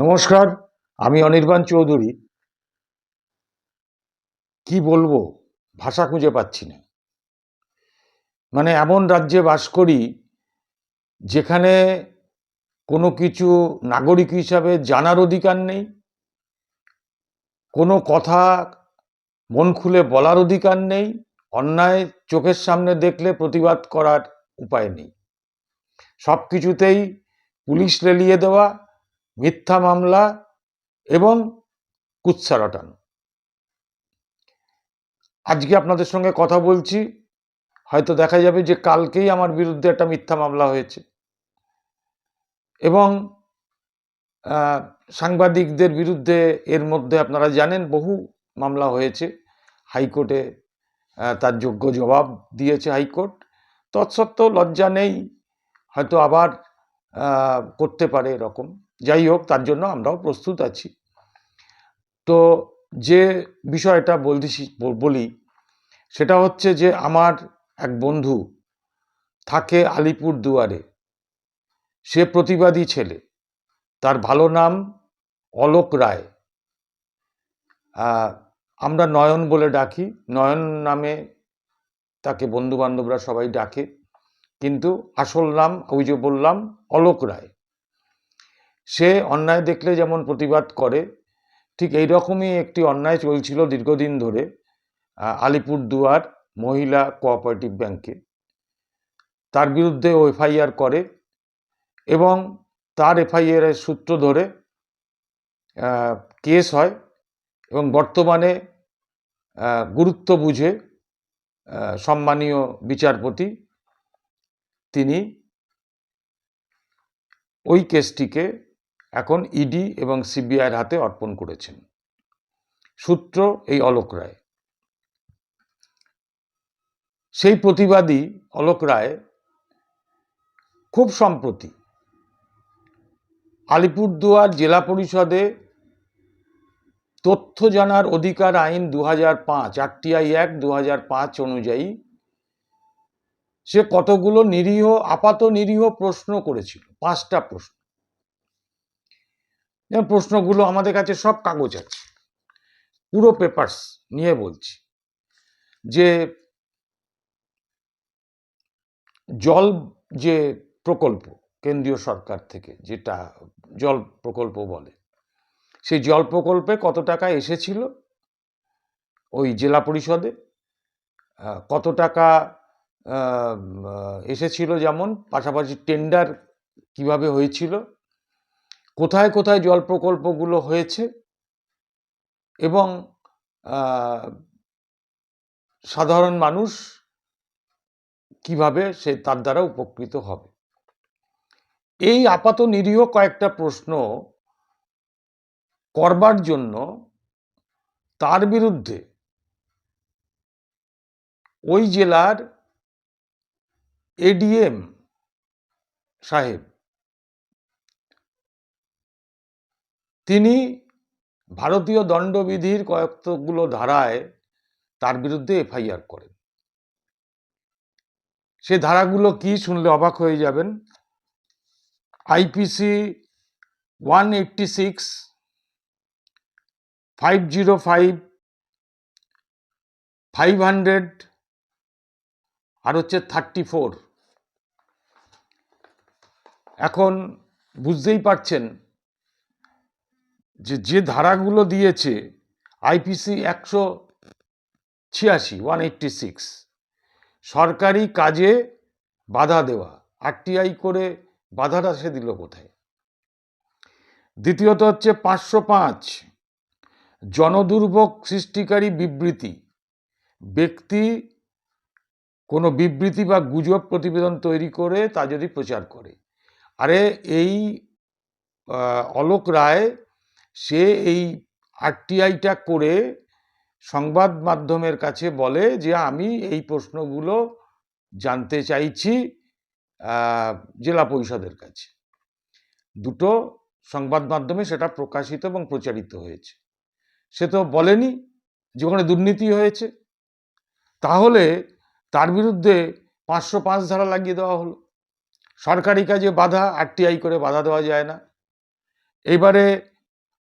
নমস্কার, আমি অনির্বাণ চৌধুরী। কি বলব? ভাষা খুঁজে পাচ্ছি না। মানে এমন রাজ্যে বাস করি, যেখানে কোনো কিছু নাগরিক হিসাবে জানার অধিকার নেই, কোনো কথা মন খুলে বলার অধিকার নেই, অন্যায় চোখের সামনে দেখলে প্রতিবাদ করার উপায় নেই। সব কিছুতেই পুলিশ লেলিয়ে দেওয়া মিথ্যা মামলা এবং কুৎসা রটানো। আজকে আপনাদের সঙ্গে কথা বলছি, হয়তো দেখা যাবে যে কালকেই আমার বিরুদ্ধে একটা মিথ্যা মামলা হয়েছে। এবং সাংবাদিকদের বিরুদ্ধে এর মধ্যে আপনারা জানেন বহু মামলা হয়েছে। হাইকোর্টে তার যোগ্য জবাব দিয়েছে হাইকোর্ট। তৎসত্ত্বেও লজ্জা নেই, হয়তো আবার করতে পারে এরকম। যাই হোক, তার জন্য আমরাও প্রস্তুত আছি। তো যে বিষয়টা বলতেছি, বল- সেটা হচ্ছে যে আমার এক বন্ধু থাকে আলিপুর দুয়ারে সে প্রতিবাদী ছেলে। তার ভালো নাম অলোক রায়। আমরা নয়ন বলে ডাকি। নয়ন নামে তাকে বন্ধু বান্ধবরা সবাই ডাকে। কিন্তু আসল নাম ওই যে বললাম, অলোক রায়। সে অন্যায় দেখলে যেমন প্রতিবাদ করে, ঠিক এই রকমই একটি অন্যায় চলছিল দীর্ঘদিন ধরে আলিপুরদুয়ার মহিলা কোঅপারেটিভ ব্যাংকে। তার বিরুদ্ধে ও এফআইআর করে এবং তার এফআইআর এর সূত্র ধরে কেস হয় এবং বর্তমানে গুরুত্ব বুঝে সম্মানীয় বিচারপতি তিনি ওই কেসটিকে এখন ইডি এবং সিবিআইয়ের হাতে অর্পণ করেছেন। সূত্র এই অলোক রায়। সেই প্রতিবাদী অলোক রায় খুব সম্প্রতি আলিপুরদুয়ার জেলা পরিষদে তথ্য জানার অধিকার আইন দু হাজার পাঁচ, আরটিআই এক দু হাজার পাঁচ অনুযায়ী সে কতগুলো নিরীহ, আপাত নিরীহ প্রশ্ন করেছিল, পাঁচটা প্রশ্ন। যেমন প্রশ্নগুলো আমাদের কাছে সব কাগজ আছে। পুরো পেপার্স নিয়ে বলছি যে, জল যে প্রকল্প কেন্দ্রীয় সরকার থেকে যেটা জল প্রকল্প বলে, সেই জল প্রকল্পে কত টাকা এসেছিল? ওই জেলা পরিষদে কত টাকা এসেছিল যেমন? পাশাপাশি টেন্ডার কীভাবে হয়েছিল? কোথায় কোথায় জল প্রকল্পগুলো হয়েছে এবং সাধারণ মানুষ কীভাবে সে তার দ্বারা উপকৃত হবে? এই আপাত নিরীহ কয়েকটা প্রশ্ন করবার জন্য তার বিরুদ্ধে ওই জেলার এডিএম সাহেব তিনি ভারতীয় দণ্ডবিধির কয়েকগুলো ধারায় তার বিরুদ্ধে এফআইআর করেন। সে ধারাগুলো কি শুনলে অবাক হয়ে যাবেন? IPC one eighty six, five zero five five hundred, আর হচ্ছে থার্টি ফোর। এখন বুঝতেই পারছেন যে যে ধারাগুলো দিয়েছে আইপিসি একশো ছিয়াশি ওয়ান এইটটি সিক্স সরকারি কাজে বাধা দেওয়া আরটিআই করে বাধাটা সে দিল কোথায়? দ্বিতীয়ত হচ্ছে পাঁচশো পাঁচ, জনদুর্ভোগ সৃষ্টিকারী বিবৃতি, ব্যক্তি কোনো বিবৃতি বা গুজব প্রতিবেদন তৈরি করে তা যদি প্রচার করে। আরে এই অলোক রায় সে এই আরটিআইটা করে সংবাদ মাধ্যমের কাছে বলে যে, আমি এই প্রশ্নগুলো জানতে চাইছি জেলা পরিষদের কাছে। দুটো সংবাদ মাধ্যমে সেটা প্রকাশিত এবং প্রচারিত হয়েছে। সে তো বলেনি যে, ওখানে দুর্নীতি হয়েছে। তাহলে তার বিরুদ্ধে পাঁচশো পাঁচ ধারা লাগিয়ে দেওয়া হলো। সরকারি কাজে বাধা, আরটিআই করে বাধা দেওয়া যায় না। এবারে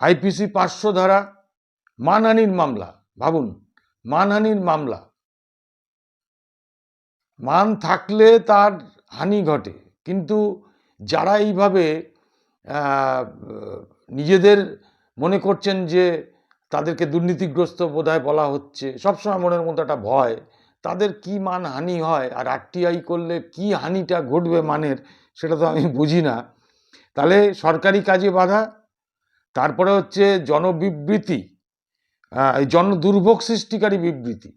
আইপিসি পাঁচশো ধারা মানহানির মামলা, ভাবুন, মানহানির মামলা। মান থাকলে তার হানি ঘটে, কিন্তু যারা এইভাবে নিজেদের মনে করছেন যে তাদেরকে দুর্নীতিগ্রস্ত বোধহয় বলা হচ্ছে, সবসময় মনের মধ্যে একটা ভয়, তাদের কি মান হানি হয় আর আরটিআই করলে কি হানিটা ঘটবে মানের, সেটা তো আমি বুঝি না। তাহলে সরকারি কাজে বাধা তারপরে হচ্ছে জনবিবৃতি আহ, এই জন দুর্ভোগ সৃষ্টিকারী বিবৃতি।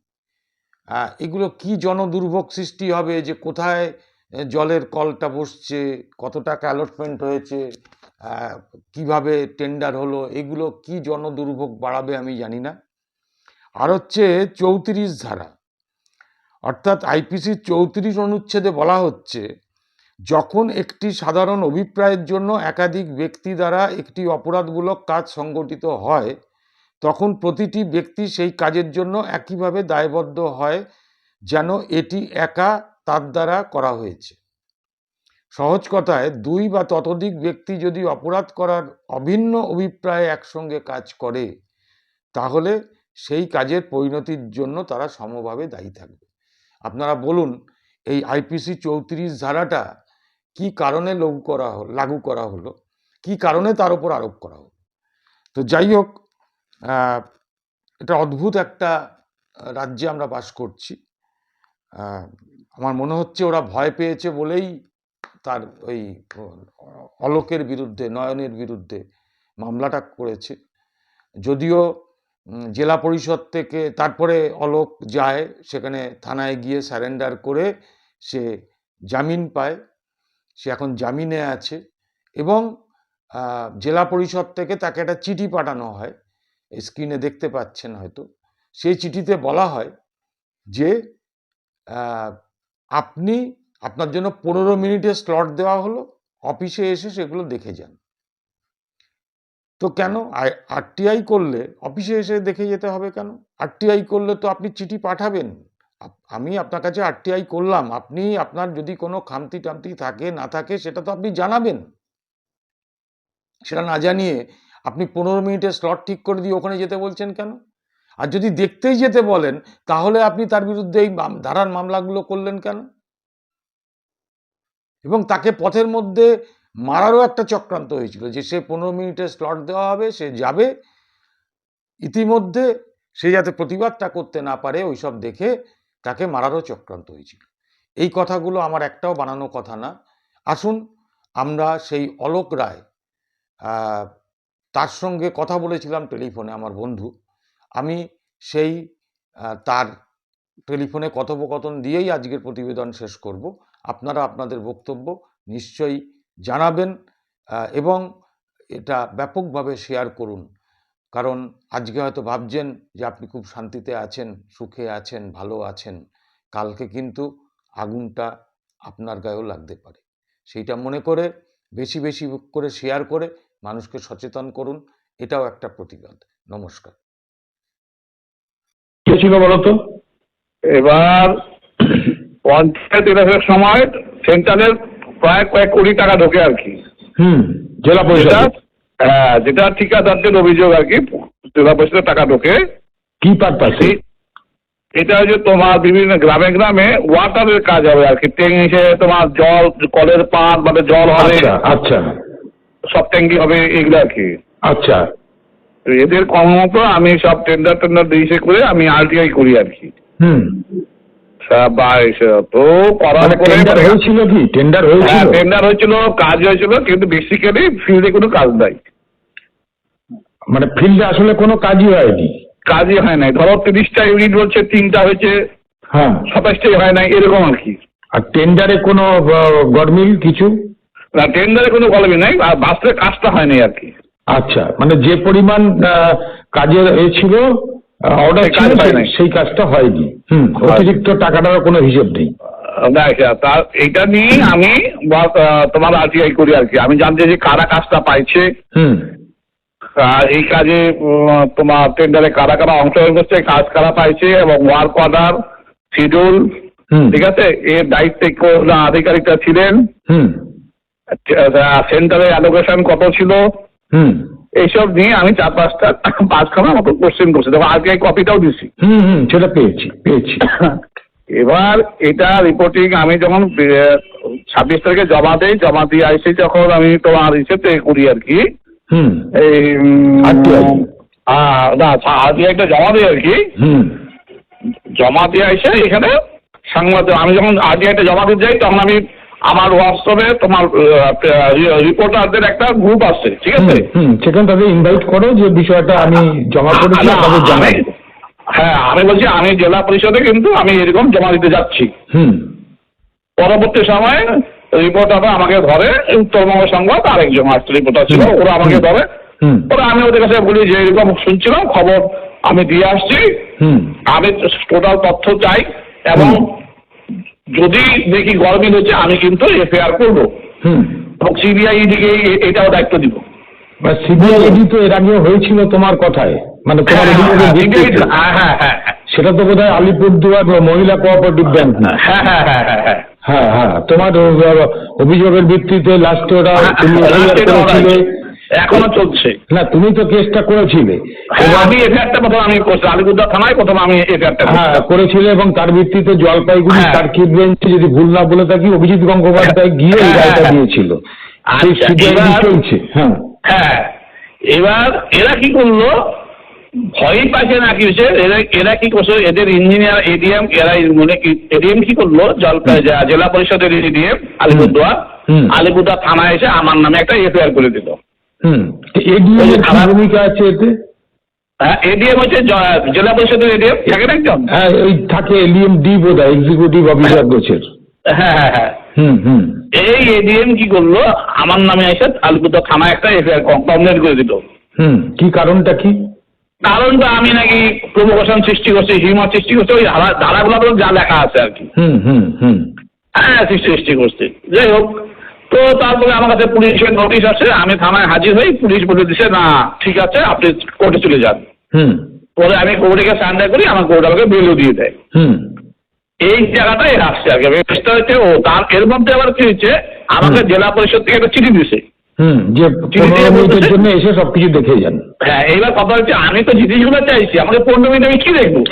আহ, এগুলো কি জনদুর্ভোগ সৃষ্টি হবে যে কোথায় জলের কলটা বসছে কত টাকা অ্যালটমেন্ট হয়েছে আহ, কীভাবে টেন্ডার হলো এগুলো কি জনদুর্ভোগ বাড়াবে আমি জানি না। আর হচ্ছে চৌত্রিশ ধারা অর্থাৎ আইপিসির চৌত্রিশ অনুচ্ছেদে বলা হচ্ছে যখন একটি সাধারণ অভিপ্রায়ের জন্য একাধিক ব্যক্তি দ্বারা একটি অপরাধমূলক কাজ সংগঠিত হয়, তখন প্রতিটি ব্যক্তি সেই কাজের জন্য একইভাবে দায়বদ্ধ হয় যেন এটি একা তার দ্বারা করা হয়েছে। সহজ কথায়, দুই বা ততোধিক ব্যক্তি যদি অপরাধ করার অভিন্ন অভিপ্রায়ে একসঙ্গে কাজ করে, তাহলে সেই কাজের পরিণতির জন্য তারা সমভাবে দায়ী থাকবে। আপনারা বলুন, এই আইপিসি চৌত্রিশ ধারাটা কি কারণে লাগু করা হলো, লাগু করা হলো, কি কারণে তার উপর আরোপ করা হলো? তো যাই হোক এটা অদ্ভুত একটা রাজ্যে আমরা বাস করছি। আমার মনে হচ্ছে ওরা ভয় পেয়েছে বলেই তার ওই অলোকের বিরুদ্ধে, নয়নের বিরুদ্ধে মামলাটা করেছে। যদিও জেলা পরিষদ থেকে তারপরে অলোক যায়, সেখানে থানায় গিয়ে স্যারেন্ডার করে সে জামিন পায়। সে এখন জামিনে আছে এবং জেলা পরিষদ থেকে তাকে একটা চিঠি পাঠানো হয় স্ক্রিনে দেখতে পাচ্ছেন হয়তো। সেই চিঠিতে বলা হয় যে আপনি, আপনার জন্য পনেরো মিনিটের স্লট দেওয়া হলো, অফিসে এসে সেগুলো দেখে যান। তো কেন? আরটিআই করলে, অফিসে এসে দেখে যেতে হবে কেন? আরটিআই করলে তো আপনি চিঠি পাঠাবেন। আমি আপনার কাছে আরটিআই করলাম। আপনি আপনার যদি কোনো খামতি টামতি থাকে, না থাকে, সেটা তো আপনি জানাবেন। সেটা না জানিয়ে আপনি পনেরো মিনিটের স্লট ঠিক করে দিয়ে ওখানে যেতে বলছেন কেন? আর যদি দেখতেই যেতে বলেন, তাহলে আপনি তার বিরুদ্ধে এই ধারার মামলাগুলো করলেন কেন? এবং তাকে পথের মধ্যে মারারও একটা চক্রান্ত হয়েছিল যে সে পনেরো মিনিটের স্লট দেওয়া হবে, সে যাবে। ইতিমধ্যে সে যাতে প্রতিবাদটা করতে না পারে, ওইসব দেখে তাকে মারারও চক্রান্ত হয়েছিল। এই কথাগুলো আমার একটাও বানানো কথা না। আসুন, আমরা সেই অলোক রায় তার সঙ্গে কথা বলেছিলাম টেলিফোনে আমার বন্ধু। আমি সেই তার টেলিফোনে কথোপকথন দিয়েই আজকের প্রতিবেদন শেষ করব। আপনারা আপনাদের বক্তব্য নিশ্চয়ই জানাবেন এবং এটা ব্যাপকভাবে শেয়ার করুন। কারণ আজকে হয়তো ভাবছেন যে আপনি খুব শান্তিতে আছেন সুখে আছেন ভালো আছেন। কালকে কিন্তু আগুনটা আপনার গায়েও লাগতে পারে। সেইটা মনে করে বেশি বেশি করে শেয়ার করে মানুষকে সচেতন করুন। এটাও একটা প্রতিবাদ। নমস্কার। কে ছিল বলতো? এবার পঞ্চায়েত ইলেকশনের সময় সেন্ট্রালের প্রায় কয়েক কোটি টাকা ঢোকে আর কি। হুম জেলা পরিষদ হ্যাঁ যেটা ঠিকাদারদের অভিযোগ আর কি জেলা পরিষদের টাকা ঢোকে। কি পারপাসে এটা হচ্ছে তোমার বিভিন্ন গ্রামে গ্রামে ওয়াটারের কাজ হবে আর কি। ট্যাং ট্যাঙ্কি তোমার জল কলের পান মানে জল হবে। আচ্ছা আচ্ছা। সব ট্যাঙ্কি হবে এগুলো আর কি। আচ্ছা। তো এদের কর্মমত আমি সব টেন্ডার টেন্ডার দিয়ে করে আমি আরটিআই করি আর কি। হুম। তো করার মানে পরে টেন্ডার হয়েছিল কি? টেন্ডার হ্যাঁ হয়েছিল টেন্ডার হয়েছিল কাজ হয়েছিল কিন্তু বেসিক্যালি ফিল্ডে কোনো কাজ নাই। মানে ফিল্ডে আসলে কোনো কাজই হয়নি। কাজই হয় নাই। ধরো তিরিশটা ইউনিট বলছে তিনটা হয়েছে হ্যাঁ। সাতাশটাই হয় নাই এরকম আর কি। আর টেন্ডারে কোনো গরমিল কিছু? না টেন্ডারে কোনো গল্পই নাই আর বাস্তবে কাজটা হয়নি আর কি। আচ্ছা মানে যে পরিমাণ কাজের এ ছিল অর্ডার সেই ছিল হয় সেই- নাই। কাজটা হয়নি। হুম হয়। অতিরিক্ত টাকাটারও কোনো হিসেব নেই। তার এইটা নিয়ে আমি তোমার আরটিআই করি আর কি। আমি জানতে যে কারা কাজটা পাইছে। এই কাজে তোমার টেন্ডারে কারা কারা অংশগ্রহণ করছে কাজ কারা পাইছে এবং ওয়ার্ক অর্ডার শিডিউল ঠিক আছে? এর দায়িত্বে কোন আধিকারিকরা ছিলেন? হুম। সেন্টারে অ্যালোকেশন কত ছিল? হুম। এইসব নিয়ে আমি চার পাঁচটা পাঁচখানা মতো কোশ্চেন করছি। দেখো আজকে কপিটাও দিছি। হুম হুম সেটা পেয়েছি পেয়েছি। এবার এটা রিপোর্টিং আমি যখন ছাব্বিশ তারিখে জমা দেই জমা দিয়ে আসি যখন আমি তোমার ইসেতে করি আর কি হুম। এই জমা দিই আর কি। হুম। জমা দিয়ে এসে এখানে সাংবাদিক আমি যখন জমা দিতে যাই তখন আমি আমার হোয়াটসঅ্যাপে তোমার রিপোর্টারদের একটা গ্রুপ আছে ঠিক আছে? সেখানে তাদের ইনভাইট করো যে বিষয়টা আমি জমা করেছি না, তাদের জানাই। হ্যাঁ আমি বলছি আমি জেলা পরিষদে কিন্তু আমি এরকম জমা দিতে যাচ্ছি। হুম। পরবর্তী সময়ে রিপোর্টাররা আমাকে ধরে উত্তরবঙ্গ সংবাদ আরেকজন আসছে রিপোর্টার ছিল ওরা আমাকে। ধরে। ওরা আমি ওদের কাছে বলি যে এরকম শুনছিলাম খবর আমি দিয়ে আসছি। আমি টোটাল তথ্য চাই এবং যদি দেখি গরমিল হচ্ছে আমি কিন্তু এফআইআর করব। এবং সিবিআই দিকে এটাও দায়িত্ব দিব। সিবিআই তো এর আগেও হয়েছিল তোমার কথায়। মানে তোমার হ্যাঁ, হ্যাঁ, হ্যাঁ, হ্যাঁ, হ্যাঁ, সেটা তো বোধহয় আলিপুরদুয়ার মহিলা কোঅপারেটিভ ব্যাংক না। হ্যাঁ হ্যাঁ, হ্যাঁ, হ্যাঁ, হ্যাঁ, হ্যাঁ। হ্যাঁ। তোমার অভিযোগের ভিত্তিতে লাস্টে ওরা হ্যাঁ, এখনও চলছে। না তুমি তো কেসটা করেছিলে। হ্যাঁ, আমি এফআইআরটা প্রথম আমি করছি। আলিপুরদার থানায় প্রথম আমি এফআইআরটা হ্যাঁ করেছিলে এবং তার ভিত্তিতে জলপাইগুড়ি হ্যাঁ। সার্কিট বেঞ্চে যদি ভুল না বলে থাকি অভিজিৎ গঙ্গোপাধ্যায় গিয়ে এই রায়টা। দিয়েছিল। সেই আচ্ছা, চলছে হ্যাঁ। হ্যাঁ এবার এরা কি করল? ভয়ই পাচ্ছে না কি হয়েছে এরা এরা কি করছে এদের ইঞ্জিনিয়ার এডিএম এরা মানে কি এডিএম কি করল জলপাই জেলা পরিষদের এডিএম আলিপুরদুয়ার হুম। আলিপুরদুয়ার থানায় এসে আমার নামে একটা এফআইআর করে দিল। এডিএম ভূমিকা আছে এতে? এডিএম হচ্ছে জেলা পরিষদের এডিএম একজন? হ্যাঁ ওই থাকে এলিএম ডি বোধ হয় এক্সিকিউটিভ অফিসার গোছের। হ্যাঁ হ্যাঁ হ্যাঁ। হুম হুম। এই এডিএম কি করল আমার নামে এসে আলিপুরদুয়ার থানায় একটা এফআইআর কমপ্লেন করে দিল। হুম কি কারণটা কি? কারণটা আমি নাকি প্রভোকেশন সৃষ্টি করছি হিউমার সৃষ্টি করছি ওই ধারা ধারাগুলো তো যা লেখা আছে আর কি। হুম হুম হুম। হ্যাঁ সৃষ্টি সৃষ্টি করছে। যাই হোক তো তারপরে আমার কাছে পুলিশের নোটিশ আছে আমি থানায় হাজির হই পুলিশ বলে দিছে না ঠিক আছে আপনি কোর্টে চলে যান। হুম। পরে আমি কোর্টে গিয়ে করি আমার কোর্ট আমাকে বেলও দিয়ে দেয়। হুম। এই জায়গাটাই আসছে আর কি। ও তার এর মধ্যে আবার কি হচ্ছে আমাকে জেলা পরিষদ থেকে একটা চিঠি দিছে। হুম যে পনেরো মিনিটের জন্য এসে সবকিছু দেখে যান। হ্যাঁ এইবার কথা হচ্ছে আমি তো জিনিসগুলো চাইছি আমাকে পনেরো মিনিট আমি কি দেখব?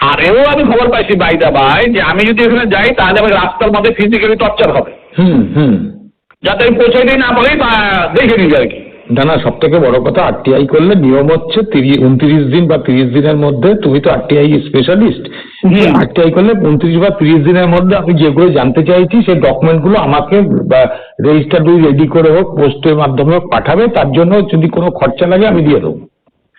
আর এও আমি খবর পাইছি বাইদা ভাই যে আমি যদি এখানে যাই তাহলে আমি রাস্তার মধ্যে ফিজিক্যালি টর্চার হবে। হুম হুম। যাতে আমি পৌঁছাইতেই না পারি তা দেখে নিবি আর কি। না না সব থেকে বড় কথা আরটিআই করলে নিয়ম হচ্ছে তিরিশ উনত্রিশ দিন বা তিরিশ দিনের মধ্যে তুমি তো আরটিআই স্পেশালিস্ট। আরটিআই করলে উনত্রিশ বা তিরিশ দিনের মধ্যে আমি যেগুলো জানতে চাইছি সেই ডকুমেন্টগুলো আমাকে রেজিস্টার রেডি করে হোক পোস্টের মাধ্যমে হোক পাঠাবে তার জন্য যদি কোনো খরচা লাগে আমি দিয়ে দেবো।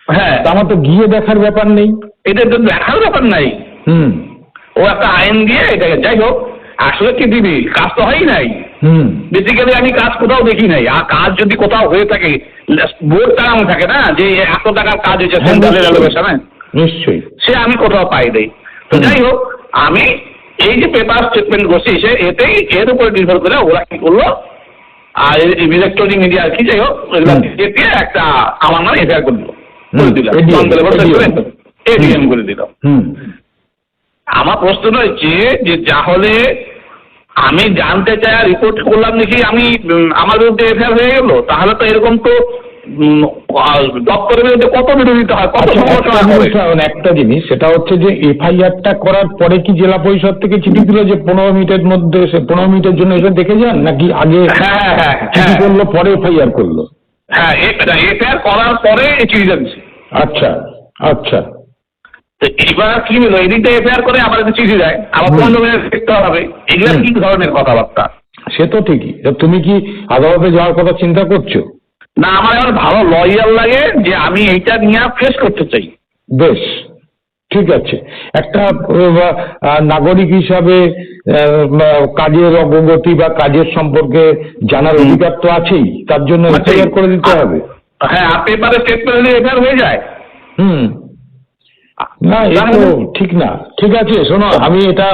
হ্যাঁ। আমার তো গিয়ে দেখার ব্যাপার নেই। এটা তো দেখার ব্যাপার নাই। হুম। ও একটা আইন দিয়ে এটাকে যাই হোক আসলে কি দিবি কাজ তো হয়ই নাই। হুম। বেসিক্যালি আমি কাজ কোথাও দেখি নাই। আর কাজ যদি কোথাও হয়ে থাকে বোর্ড টাঙানো থাকে না যে এত টাকার কাজ হয়েছে হ্যাঁ, সেন্ট্রাল নিশ্চয়ই। সে আমি কোথাও পাই দেই তো যাই হোক আমি এই যে পেপার স্টেটমেন্ট সে এতেই এর উপরে নির্ভর করে ওরা কি করল আর ইলেকট্রনিক মিডিয়া আর কি যাই হোক দিয়ে একটা আমার নামে এফআইআর করে দিল। করে দিলাম। ADM, ADM এডিএম করে দিল। হুম। আমার প্রশ্ন রয়েছে যে তাহলে আমি জানতে চাই আর রিপোর্ট করলাম দেখি আমি আমার বিরুদ্ধে এফআইআর হয়ে গেল। তাহলে তো এরকম তো দপ্তরের বিরুদ্ধে কত বিরোধিতা হয়? কত আচ্ছা, একটা জিনিস, সেটা হচ্ছে যে এফআইআরটা করার পরে কি জেলা পরিষদ থেকে চিঠি দিল যে পনেরো মিনিটের মধ্যে এসে পনেরো মিনিটের জন্য এসে দেখে যান নাকি আগে হ্যাঁ হ্যাঁ হ্যাঁ চিঠি হ্যাঁ। করল পরে এফআইআর করল? হ্যাঁ এফআইআর করার পরে চিঠিটা দিচ্ছে আচ্ছা আচ্ছা। তো এবার কি হলো? এদিকটা এফআইআর করে আবার একটা চিঠি দেয়। আবার। পনেরো মিনিট দেখতে হবে। এগুলা। কি ধরনের কথাবার্তা? সে তো ঠিকই। তুমি কি আদালতে যাওয়ার কথা চিন্তা করছ? না আমার এবার ভালো লয়ার লাগে যে আমি এইটা নিয়ে ফেস করতে চাই। বেশ ঠিক আছে। একটা নাগরিক হিসাবে কাজের অগ্রগতি বা কাজের সম্পর্কে জানার অধিকার তো আছেই। তার জন্য এফআইআর করে দিতে হবে। হ্যাঁ পেপারে স্টেটমেন্ট এফআইআর হয়ে যায়। হুম। না এ ঠিক না। ঠিক আছে শোনো আমি এটা